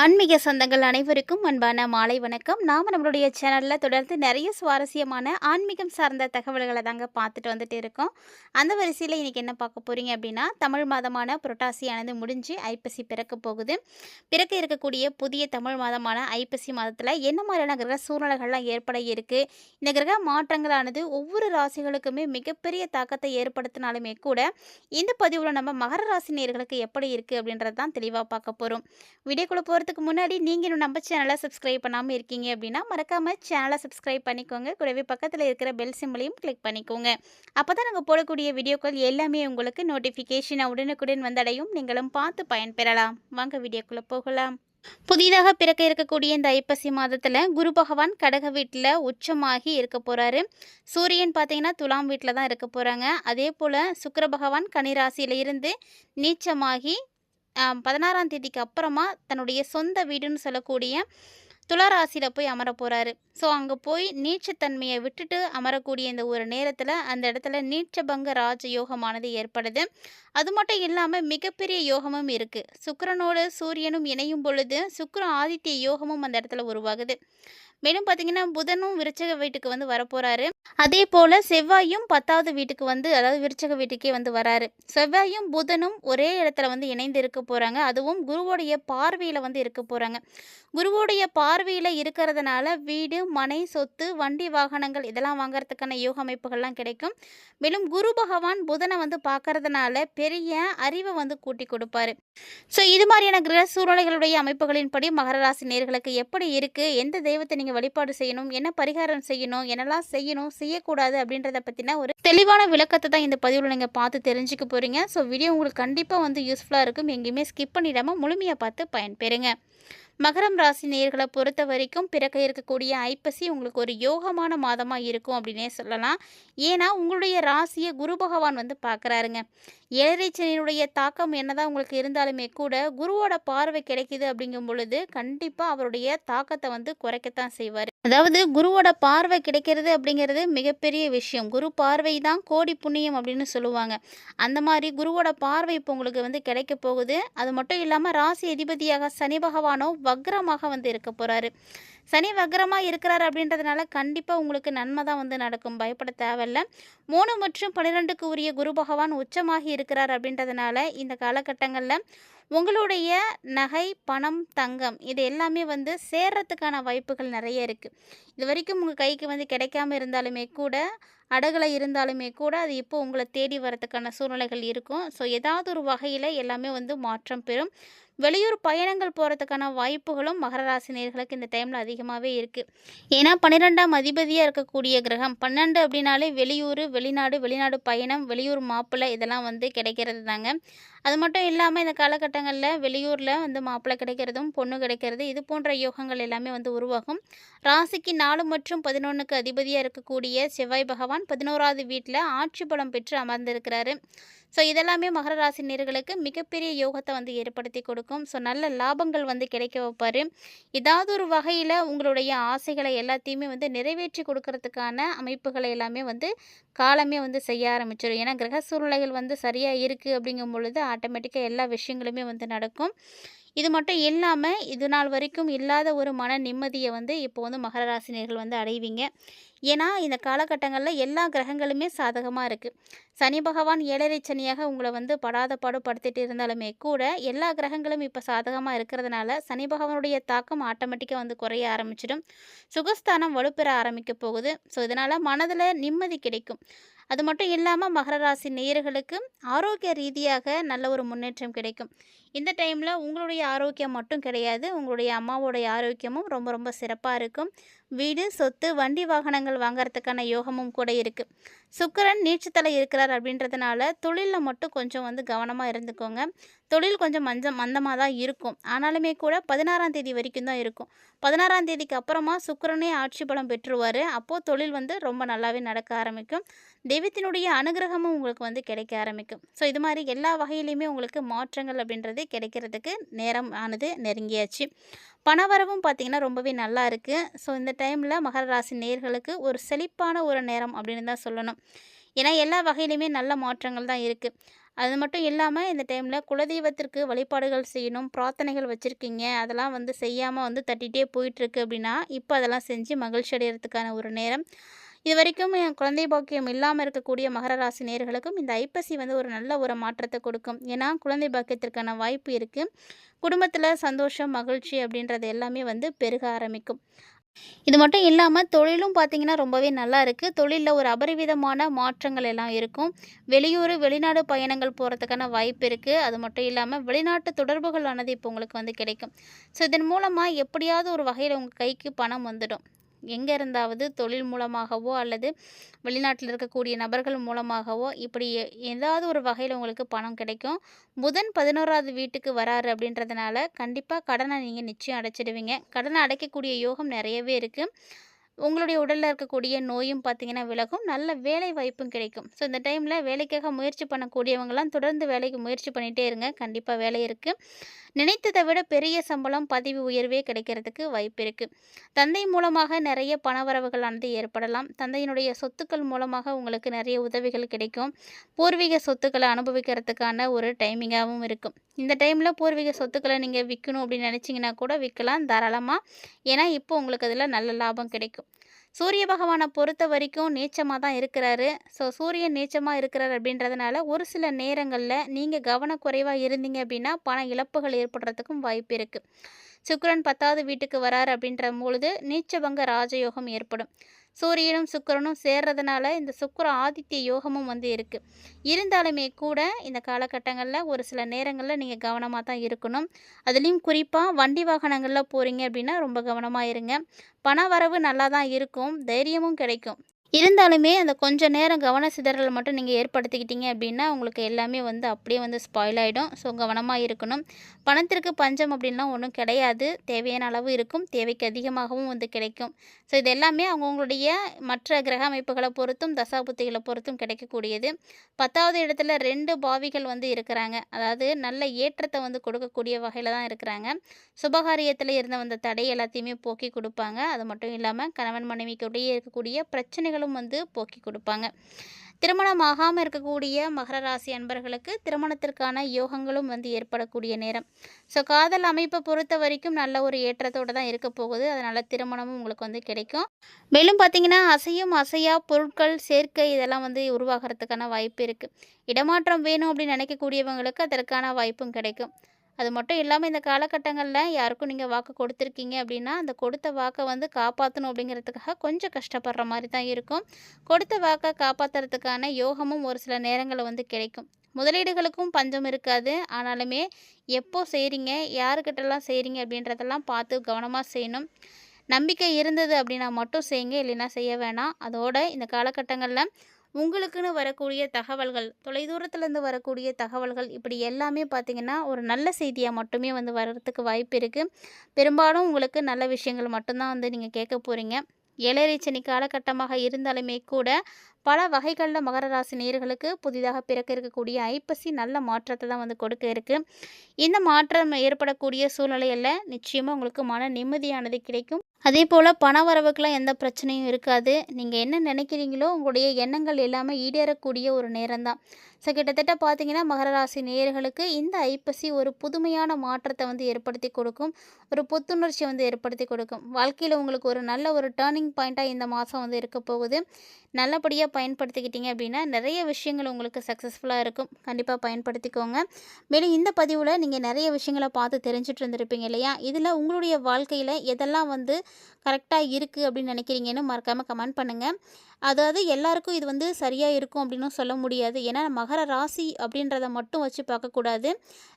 ஆன்மீக சொந்தங்கள் அனைவருக்கும் அன்பான மாலை வணக்கம். நாம் நம்மளுடைய சேனலில் தொடர்ந்து நிறைய சுவாரஸ்யமான ஆன்மீகம் சார்ந்த தகவல்களை தாங்க பார்த்துட்டு வந்துட்டு இருக்கோம். அந்த வரிசையில் இன்றைக்கி என்ன பார்க்க போகிறீங்க அப்படின்னா தமிழ் மாதமான புரட்டாசியானது முடிஞ்சு ஐப்பசி பிறக்க போகுது. பிறக்க இருக்கக்கூடிய புதிய தமிழ் மாதமான ஐப்பசி மாதத்தில் என்ன மாதிரியான கிரக சூழ்நிலைகள்லாம் ஏற்பட இருக்குது இந்த கிரக மாற்றங்களானது ஒவ்வொரு ராசிகளுக்குமே மிகப்பெரிய தாக்கத்தை ஏற்படுத்தினாலுமே கூட இந்த பதிவில் நம்ம மகர ராசி நேர்களுக்கு எப்படி இருக்குது அப்படின்றது தான் தெளிவாக பார்க்க போகிறோம் வீடியோக்குள்ளே போகிறதுக்கு முன்னாடி நீங்கள் இன்னும் நம்ம சேனலை சப்ஸ்கிரைப் பண்ணாமல் இருக்கீங்க அப்படின்னா மறக்காமல் சேனலை சப்ஸ்கிரைப் பண்ணிக்கோங்க. கூடவே பக்கத்தில் இருக்கிற பெல் சிம்பிளையும் கிளிக் பண்ணிக்கோங்க. அப்போ தான் நாங்கள் போடக்கூடிய வீடியோக்கள் எல்லாமே உங்களுக்கு நோட்டிஃபிகேஷன் உடனுக்குடன் வந்தடையும். நீங்களும் பார்த்து பயன்பெறலாம். வாங்க வீடியோக்குள்ளே போகலாம். புதிதாக பிறக்க இருக்கக்கூடிய இந்த ஐப்பசி மாதத்தில் குரு பகவான் கடக வீட்டில் உச்சமாகி இருக்க போகிறாரு சூரியன் பார்த்தீங்கன்னா துலாம் வீட்டில் தான் இருக்க போகிறாங்க அதே போல் சுக்கர பகவான் கனிராசியிலிருந்து நீச்சமாகி பதினாறாம் தேதிக்கு அப்புறமா தன்னுடைய சொந்த வீடுன்னு சொல்லக்கூடிய துளாராசியில் போய் அமர போகிறாரு ஸோ அங்கே போய் நீச்சத்தன்மையை விட்டுட்டு அமரக்கூடிய இந்த ஒரு நேரத்தில் அந்த இடத்துல நீச்சபங்க ராஜ யோகமானது ஏற்படுது. அது மட்டும் இல்லாமல் மிகப்பெரிய யோகமும் இருக்குது சுக்கரனோடு சூரியனும் இணையும் பொழுது சுக்கரன் ஆதித்ய யோகமும் அந்த இடத்துல உருவாகுது. மேலும் பார்த்தீங்கன்னா புதனும் விருச்சக வீட்டுக்கு வந்து வரப்போகிறாரு அதே போல் செவ்வாயும் பத்தாவது வீட்டுக்கு வந்து அதாவது விருச்சக வீட்டுக்கே வந்து வராரு. செவ்வாயும் புதனும் ஒரே இடத்துல வந்து இணைந்து இருக்க போகிறாங்க அதுவும் குருவோடைய பார்வையில் வந்து இருக்க போகிறாங்க குருவோடைய பார்வையில் இருக்கிறதுனால வீடு மனை சொத்து வண்டி வாகனங்கள் இதெல்லாம் வாங்குறதுக்கான யோக அமைப்புகள்லாம் கிடைக்கும். மேலும் குரு பகவான் புதனை வந்து பார்க்கறதுனால பெரிய அறிவை வந்து கூட்டி கொடுப்பாரு. ஸோ இது மாதிரியான கிரக சூழ்நிலைகளுடைய அமைப்புகளின்படி மகர ராசி நேர்களுக்கு எப்படி இருக்குது எந்த தெய்வத்தை நீங்கள் வழிபாடு செய்யணும் என்ன பரிகாரம் செய்யணும் என்னெல்லாம் செய்யணும் செய்யக்கூடாது அப்படின்றத பற்றின ஒரு தெளிவான விளக்கத்தை தான் இந்த பதிவில் நீங்கள் பார்த்து தெரிஞ்சுக்க போகிறீங்க ஸோ வீடியோ உங்களுக்கு கண்டிப்பாக வந்து யூஸ்ஃபுல்லாக இருக்கும். எங்கேயுமே ஸ்கிப் பண்ணிடாமல் முழுமையாக பார்த்து பயன்பெறுங்க. மகரம் ராசி நேர்களை பொறுத்த வரைக்கும் பிறக்க இருக்கக்கூடிய ஐப்பசி உங்களுக்கு ஒரு யோகமான மாதமாக இருக்கும் அப்படின்னே சொல்லலாம். ஏன்னா உங்களுடைய ராசியை குரு பகவான் வந்து பார்க்குறாருங்க. ஏழரை சனியினுடைய தாக்கம் என்னதான் உங்களுக்கு இருந்தாலுமே கூட குருவோட பார்வை கிடைக்குது அப்படிங்கும் பொழுது கண்டிப்பாக அவருடைய தாக்கத்தை வந்து குறைக்கத்தான் செய்வார். அதாவது குருவோட பார்வை கிடைக்கிறது அப்படிங்கிறது மிகப்பெரிய விஷயம். குரு பார்வை தான் கோடி புண்ணியம் அப்படின்னு சொல்லுவாங்க. அந்த மாதிரி குருவோட பார்வை இப்போ உங்களுக்கு வந்து கிடைக்க போகுது. அது மட்டும் இல்லாமல் ராசி அதிபதியாக சனி பகவானோ வக்ரமாக வந்து இருக்க போகிறாரு சனி வக்ரமாக இருக்கிறார் அப்படின்றதுனால கண்டிப்பாக உங்களுக்கு நன்மை தான் வந்து நடக்கும். பயப்பட தேவையில்ல. மூணு மற்றும் பன்னிரெண்டுக்கு உரிய குரு பகவான் உச்சமாகி இருக்கிறார் அப்படின்றதுனால இந்த காலகட்டங்களில் உங்களுடைய நகை பணம் தங்கம் இது எல்லாமே வந்து சேர்றதுக்கான வாய்ப்புகள் நிறைய இருக்குது இது வரைக்கும் உங்கள் கைக்கு வந்து கிடைக்காம இருந்தாலுமே கூட அடகுல இருந்தாலுமே கூட அது இப்போ உங்களை தேடி வரதுக்கான சூழ்நிலைகள் இருக்கும். ஸோ ஏதாவது ஒரு வகையில் எல்லாமே வந்து மாற்றம் பெறும். வெளியூர் பயணங்கள் போகிறதுக்கான வாய்ப்புகளும் மகர ராசினியர்களுக்கு இந்த டைமில் அதிகமாகவே இருக்குது ஏன்னா பன்னிரெண்டாம் அதிபதியாக இருக்கக்கூடிய கிரகம் பன்னெண்டு அப்படின்னாலே வெளியூர் வெளிநாடு வெளிநாடு பயணம் வெளியூர் மாப்பிள்ளை இதெல்லாம் வந்து கிடைக்கிறது தாங்க. அது மட்டும் இல்லாமல் இந்த காலகட்டங்களில் வெளியூரில் வந்து மாப்பிள்ளை கிடைக்கிறதும் பொண்ணு கிடைக்கிறது இது போன்ற யோகங்கள் எல்லாமே வந்து உருவாகும். ராசிக்கு நாலு மற்றும் பதினொன்றுக்கு அதிபதியாக இருக்கக்கூடிய செவ்வாய் பகவான் பதினோராவது வீட்டில் ஆட்சி பலம் பெற்று அமர்ந்திருக்கிறாரு. ஸோ இதெல்லாமே மகர ராசி நேர்களுக்கு மிகப்பெரிய யோகத்தை வந்து ஏற்படுத்தி கொடுக்கும். ஸோ நல்ல லாபங்கள் வந்து கிடைக்க வைப்பார். ஏதாவது ஒரு வகையில் உங்களுடைய ஆசைகளை எல்லாத்தையுமே வந்து நிறைவேற்றி கொடுக்கறதுக்கான அமைப்புகளை எல்லாமே வந்து காலமே வந்து செய்ய ஆரம்பிச்சிடும் ஏன்னா கிரக சூழ்நிலைகள் வந்து சரியாக இருக்குது அப்படிங்கும் பொழுது ஆட்டோமேட்டிக்காக எல்லா விஷயங்களுமே வந்து நடக்கும். இது மட்டும் இல்லாமல் இது நாள் வரைக்கும் இல்லாத ஒரு மன நிம்மதியை வந்து இப்போ வந்து மகர ராசினியர்கள் வந்து அடைவீங்க. ஏன்னா இந்த காலகட்டங்களில் எல்லா கிரகங்களுமே சாதகமாக இருக்குது சனி பகவான் ஏழரை சனியாக உங்களை வந்து படாத பாடு படுத்திட்டு இருந்தாலுமே கூட எல்லா கிரகங்களும் இப்போ சாதகமாக இருக்கிறதுனால சனி பகவானுடைய தாக்கம் ஆட்டோமேட்டிக்காக வந்து குறைய ஆரம்பிச்சிடும். சுகஸ்தானம் வலுப்பெற ஆரம்பிக்க போகுது. ஸோ இதனால் மனதில் நிம்மதி கிடைக்கும். அது மட்டும் இல்லாமல் மகர ராசி நேயர்களுக்கு ஆரோக்கிய ரீதியாக நல்ல ஒரு முன்னேற்றம் கிடைக்கும். இந்த டைமில் உங்களுடைய ஆரோக்கியம் மட்டும் கிடையாது. உங்களுடைய அம்மாவோடைய ஆரோக்கியமும் ரொம்ப ரொம்ப சிறப்பாக இருக்கும். வீடு சொத்து வண்டி வாகனங்கள் வாங்கறதுக்கான யோகமும் கூட இருக்குது சுக்கரன் நீச்சத்தில் இருக்கிறார் அப்படின்றதுனால தொழிலில் மட்டும் கொஞ்சம் வந்து கவனமாக இருந்துக்கோங்க. தொழில் கொஞ்சம் மஞ்சம் மந்தமாக தான் இருக்கும். ஆனாலுமே கூட பதினாறாம் தேதி வரைக்கும் தான் இருக்கும். பதினாறாம் தேதிக்கு அப்புறமா சுக்கரனே ஆட்சி பலம் பெற்றுருவார். அப்போது தொழில் வந்து ரொம்ப நல்லாவே நடக்க ஆரம்பிக்கும். தெய்வத்தினுடைய அனுகிரகமும் உங்களுக்கு வந்து கிடைக்க ஆரம்பிக்கும். ஸோ இது மாதிரி எல்லா வகையிலையுமே உங்களுக்கு மாற்றங்கள் அப்படின்றது கிடைக்கிறதுக்கு நேரம் ஆனது நெருங்கியாச்சு. பணவரவும் பார்த்திங்கன்னா ரொம்பவே நல்லா இருக்குது ஸோ இந்த டைமில் மகர ராசி நேர்களுக்கு ஒரு செழிப்பான ஒரு நேரம் அப்படின்னு தான் சொல்லணும். ஏன்னா எல்லா வகையிலையுமே நல்ல மாற்றங்கள் தான் இருக்குது அது மட்டும் இல்லாமல் இந்த டைமில் குலதெய்வத்திற்கு வழிபாடுகள் செய்யணும் பிரார்த்தனைகள் வச்சுருக்கீங்க. அதெல்லாம் வந்து செய்யாமல் வந்து தட்டிகிட்டே போயிட்டுருக்கு அப்படின்னா இப்போ அதெல்லாம் செஞ்சு மகிழ்ச்சி அடைகிறதுக்கான ஒரு நேரம். இது வரைக்கும் என் குழந்தை பாக்கியம் இல்லாமல் இருக்கக்கூடிய மகர ராசி நேர்களுக்கும் இந்த ஐப்பசி வந்து ஒரு நல்ல ஒரு மாற்றத்தை கொடுக்கும். ஏன்னா குழந்தை பாக்கியத்திற்கான வாய்ப்பு இருக்குது குடும்பத்தில் சந்தோஷம் மகிழ்ச்சி அப்படின்றது எல்லாமே வந்து பெருக ஆரம்பிக்கும். இது மட்டும் இல்லாமல் தொழிலும் பார்த்திங்கன்னா ரொம்பவே நல்லா இருக்குது தொழிலில் ஒரு அபரிவிதமான மாற்றங்கள் எல்லாம் இருக்கும். வெளியூர் வெளிநாடு பயணங்கள் போகிறதுக்கான வாய்ப்பு இருக்குது அது மட்டும் இல்லாமல் வெளிநாட்டு தொடர்புகளானது இப்போ உங்களுக்கு வந்து கிடைக்கும். ஸோ இதன் மூலமாக எப்படியாவது ஒரு வகையில் உங்கள் கைக்கு பணம் வந்துடும். எங்கே இருந்தாவது தொழில் மூலமாகவோ அல்லது வெளிநாட்டில் இருக்கக்கூடிய நபர்கள் மூலமாகவோ இப்படி ஏதாவது ஒரு வகையில் உங்களுக்கு பணம் கிடைக்கும். புதன் பதினோராவது வீட்டுக்கு வராரு அப்படின்றதுனால கண்டிப்பாக கடனை நீங்கள் நிச்சயம் அடைச்சிடுவீங்க. கடனை அடைக்கக்கூடிய யோகம் நிறையவே இருக்குது உங்களுடைய உடலில் இருக்கக்கூடிய நோயும் பார்த்திங்கன்னா விலகும். நல்ல வேலை வாய்ப்பும் கிடைக்கும். ஸோ இந்த டைமில் வேலைக்காக முயற்சி பண்ணக்கூடியவங்களாம் தொடர்ந்து வேலைக்கு முயற்சி பண்ணிகிட்டே இருங்க. கண்டிப்பாக வேலை இருக்குது நினைத்ததை விட பெரிய சம்பளம் பதவி உயர்வே கிடைக்கிறதுக்கு வாய்ப்பு இருக்குது தந்தை மூலமாக நிறைய பணவரவுகளானது ஏற்படலாம். தந்தையினுடைய சொத்துக்கள் மூலமாக உங்களுக்கு நிறைய உதவிகள் கிடைக்கும். பூர்வீக சொத்துக்களை அனுபவிக்கிறதுக்கான ஒரு டைமிங்காகவும் இருக்கும். இந்த டைமில் பூர்வீக சொத்துக்களை நீங்கள் விற்கணும் அப்படின்னு நினச்சிங்கன்னா கூட விற்கலாம் தாராளமாக ஏன்னா இப்போ உங்களுக்கு அதில் நல்ல லாபம் கிடைக்கும். சூரிய பகவானை பொறுத்த வரைக்கும் நீச்சமாக தான் இருக்கிறாரு. ஸோ சூரியன் நீச்சமாக இருக்கிறார் அப்படின்றதுனால ஒரு சில நேரங்களில் நீங்கள் கவனக்குறைவாக இருந்தீங்க அப்படின்னா பண இழப்புகள் ஏற்படுறதுக்கும் வாய்ப்பு இருக்குது சுக்கரன் பத்தாவது வீட்டுக்கு வரார் அப்படின்ற பொழுது நீச்சபங்க ராஜயோகம் ஏற்படும். சூரியனும் சுக்கரனும் சேர்றதுனால இந்த சுக்கர ஆதித்ய யோகமும் வந்து இருக்குது இருந்தாலுமே கூட இந்த காலகட்டங்களில் ஒரு சில நேரங்களில் நீங்கள் கவனமாக தான் இருக்கணும். அதுலேயும் குறிப்பாக வண்டி வாகனங்களில் போகிறீங்க அப்படின்னா ரொம்ப கவனமாக இருங்க. பண வரவு நல்லா தான் இருக்கும். தைரியமும் கிடைக்கும். இருந்தாலுமே அந்த கொஞ்சம் நேரம் கவன சிதறல் மட்டும் நீங்கள் ஏற்படுத்திக்கிட்டீங்க அப்படின்னா உங்களுக்கு எல்லாமே வந்து அப்படியே வந்து ஸ்பாயில் ஆகிடும் ஸோ கவனமாக இருக்கணும். பணத்திற்கு பஞ்சம் அப்படின்லாம் ஒன்றும் கிடையாது. தேவையான அளவு இருக்கும். தேவைக்கு அதிகமாகவும் வந்து கிடைக்கும். ஸோ இது எல்லாமே அவங்கவுங்களுடைய மற்ற கிரக அமைப்புகளை பொறுத்தும் தசாபுத்திகளை பொறுத்தும் கிடைக்கக்கூடியது. பத்தாவது இடத்துல ரெண்டு பாவிகள் வந்து இருக்கிறாங்க. அதாவது நல்ல ஏற்றத்தை வந்து கொடுக்கக்கூடிய வகையில் தான் இருக்கிறாங்க. சுபகாரியத்தில் இருந்த வந்த தடை எல்லாத்தையுமே போக்கி கொடுப்பாங்க. அது மட்டும் இல்லாமல் கணவன் மனைவிக்குள்ளேயே இருக்கக்கூடிய பிரச்சனைகள் அவங்களும் வந்து போக்கி கொடுப்பாங்க. திருமணம் ஆகாமல் இருக்கக்கூடிய மகர ராசி அன்பர்களுக்கு திருமணத்திற்கான யோகங்களும் வந்து ஏற்படக்கூடிய நேரம். ஸோ காதல் அமைப்பை பொறுத்த வரைக்கும் நல்ல ஒரு ஏற்றத்தோடு தான் இருக்க போகுது. அதனால் திருமணமும் உங்களுக்கு வந்து கிடைக்கும். மேலும் பார்த்தீங்கன்னா அசையும் அசையா பொருட்கள் சேர்க்கை இதெல்லாம் வந்து உருவாகிறதுக்கான வாய்ப்பு இருக்குது இடமாற்றம் வேணும் அப்படின்னு நினைக்கக்கூடியவங்களுக்கு அதற்கான வாய்ப்பும் கிடைக்கும். அது மட்டும் இல்லாமல் இந்த காலகட்டங்களில் யாருக்கும் நீங்கள் வாக்கு கொடுத்துருக்கீங்க அப்படின்னா அந்த கொடுத்த வாக்கை வந்து காப்பாற்றணும் அப்படிங்கிறதுக்காக கொஞ்சம் கஷ்டப்படுற மாதிரி தான் இருக்கும். கொடுத்த வாக்கை காப்பாற்றுறதுக்கான யோகமும் ஒரு சில நேரங்களில் வந்து கிடைக்கும். முதலீடுகளுக்கும் பஞ்சம் இருக்காது. ஆனாலுமே எப்போ செய்கிறீங்க யாருக்கிட்டலாம் செய்கிறீங்க அப்படின்றதெல்லாம் பார்த்து கவனமாக செய்யணும். நம்பிக்கை இருந்தது அப்படின்னா மட்டும் செய்யுங்க இல்லைன்னா செய்ய வேணாம். அதோட இந்த காலகட்டங்களில் உங்களுக்குன்னு வரக்கூடிய தகவல்கள் தொலைதூரத்துலேருந்து வரக்கூடிய தகவல்கள் இப்படி எல்லாமே பார்த்திங்கன்னா ஒரு நல்ல செய்தியாக மட்டுமே வந்து வர்றதுக்கு வாய்ப்பு இருக்குது பெரும்பாலும் உங்களுக்கு நல்ல விஷயங்கள் மட்டும்தான் வந்து நீங்கள் கேட்க போகிறீங்க ஏழரை சனி காலகட்டமாக இருந்தாலுமே கூட பல வகைகளில் மகர ராசி நேர்களுக்கு புதிதாக பிறக்க இருக்கக்கூடிய ஐப்பசி நல்ல மாற்றத்தை தான் வந்து கொடுக்க இருக்குது இந்த மாற்றம் ஏற்படக்கூடிய சூழ்நிலையில் நிச்சயமாக உங்களுக்கு மன நிம்மதியானது கிடைக்கும். அதே போல் பண வரவுக்கெலாம் எந்த பிரச்சனையும் இருக்காது. நீங்கள் என்ன நினைக்கிறீங்களோ உங்களுடைய எண்ணங்கள் எல்லாமே ஈடேறக்கூடிய ஒரு நேரம் தான். ஸோ கிட்டத்தட்ட பார்த்தீங்கன்னா மகர ராசி நேயர்களுக்கு இந்த ஐப்பசி ஒரு புதுமையான மாற்றத்தை வந்து ஏற்படுத்தி கொடுக்கும். ஒரு புத்துணர்ச்சி வந்து ஏற்படுத்தி கொடுக்கும். வாழ்க்கையில் உங்களுக்கு ஒரு நல்ல ஒரு டேர்னிங் பாயிண்ட்டாக இந்த மாதம் வந்து இருக்க போகுது. நல்லபடியாக பயன்படுத்திக்கிட்டீங்க அப்படின்னா நிறைய விஷயங்கள் உங்களுக்கு சக்ஸஸ்ஃபுல்லாக இருக்கும். கண்டிப்பாக பயன்படுத்திக்கோங்க. மேலும் இந்த பதிவில் நீங்கள் நிறைய விஷயங்களை பார்த்து தெரிஞ்சுட்டு இருந்திருப்பீங்க இல்லையா? இதில் உங்களுடைய வாழ்க்கையில் எதெல்லாம் வந்து கரெக்டாக இருக்குது அப்படின்னு நினைக்கிறீங்கன்னு மறக்காமல் கமெண்ட் பண்ணுங்கள் அதாவது எல்லாருக்கும் இது வந்து சரியாக இருக்கும் அப்படின்னு சொல்ல முடியாது. ஏன்னா மகர ராசி அப்படின்றத மட்டும் வச்சு பார்க்கக்கூடாது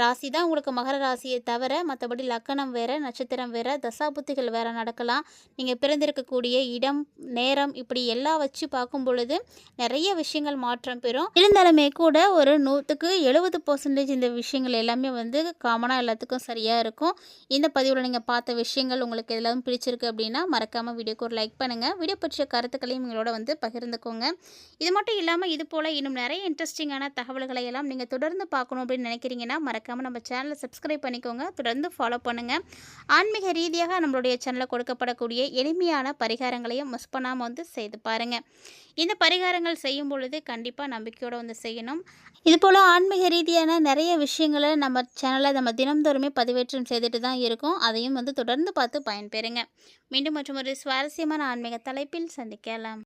ராசி தான் உங்களுக்கு மகர ராசியை தவிர மற்றபடி லக்கணம் வேறு நட்சத்திரம் வேறு தசாபுத்திகள் வேறு நடக்கலாம். நீங்கள் பிறந்திருக்கக்கூடிய இடம் நேரம் இப்படி எல்லாம் வச்சு பார்க்கும் பொழுது நிறைய விஷயங்கள் மாற்றம் பெறும். இருந்தாலுமே கூட ஒரு நூற்றுக்கு எழுபது பர்சன்டேஜ் இந்த விஷயங்கள் எல்லாமே வந்து காமனாக எல்லாத்துக்கும் சரியாக இருக்கும். இந்த பதிவில் நீங்கள் பார்த்த விஷயங்கள் உங்களுக்கு எல்லாம் பிடிச்சிருக்கு அப்படின்னா மறக்காமல் வீடியோக்கு ஒரு லைக் பண்ணுங்கள் வீடியோ பற்றிய கருத்துக்களையும் எங்களோட வந்து வந்து பகிர்ந்துக்கோங்க. இது மட்டும் இல்லாமல் இது போல் இன்னும் நிறைய இன்ட்ரெஸ்டிங்கான தகவல்களை எல்லாம் நீங்கள் தொடர்ந்து பார்க்கணும் அப்படின்னு நினைக்கிறீங்கன்னா மறக்காமல் நம்ம சேனலை சப்ஸ்கிரைப் பண்ணிக்கோங்க. தொடர்ந்து ஃபாலோ பண்ணுங்கள் ஆன்மீக ரீதியாக நம்மளுடைய சேனலில் கொடுக்கப்படக்கூடிய எளிமையான பரிகாரங்களையும் மிஸ் பண்ணாமல் வந்து செய்து பாருங்கள் இந்த பரிகாரங்கள் செய்யும் பொழுது கண்டிப்பாக நம்பிக்கையோடு வந்து செய்யணும். இது போல் ஆன்மீக ரீதியான நிறைய விஷயங்களை நம்ம சேனலில் நம்ம தினம்தோறுமே பதிவேற்றம் செய்துட்டு தான் இருக்கோம். அதையும் வந்து தொடர்ந்து பார்த்து பயன்பெறுங்க. மீண்டும் மற்றும் ஒரு சுவாரஸ்யமான ஆன்மீக தலைப்பில் சந்திக்கலாம்.